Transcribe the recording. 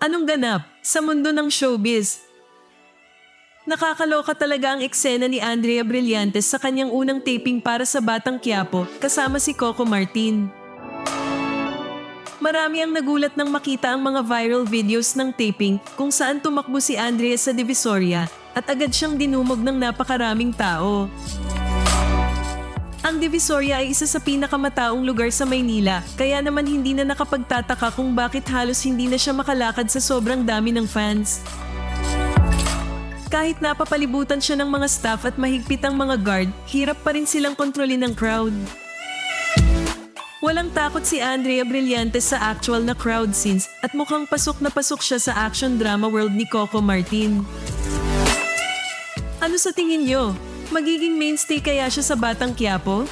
Anong ganap sa mundo ng showbiz? Nakakaloka talaga ang eksena ni Andrea Brillantes sa kanyang unang taping para sa Batang Quiapo kasama si Coco Martin. Marami ang nagulat nang makita ang mga viral videos ng taping kung saan tumakbo si Andrea sa Divisoria at agad siyang dinumog ng napakaraming tao. Ang Divisoria ay isa sa pinakamataong lugar sa Maynila, kaya naman hindi na nakapagtataka kung bakit halos hindi na siya makalakad sa sobrang dami ng fans. Kahit napapalibutan siya ng mga staff at mahigpit ang mga guard, hirap pa rin silang kontrolin ng crowd. Walang takot si Andrea Brillantes sa actual na crowd scenes at mukhang pasok na pasok siya sa action drama world ni Coco Martin. Ano sa tingin nyo? Magiging mainstay kaya siya sa Batang Quiapo?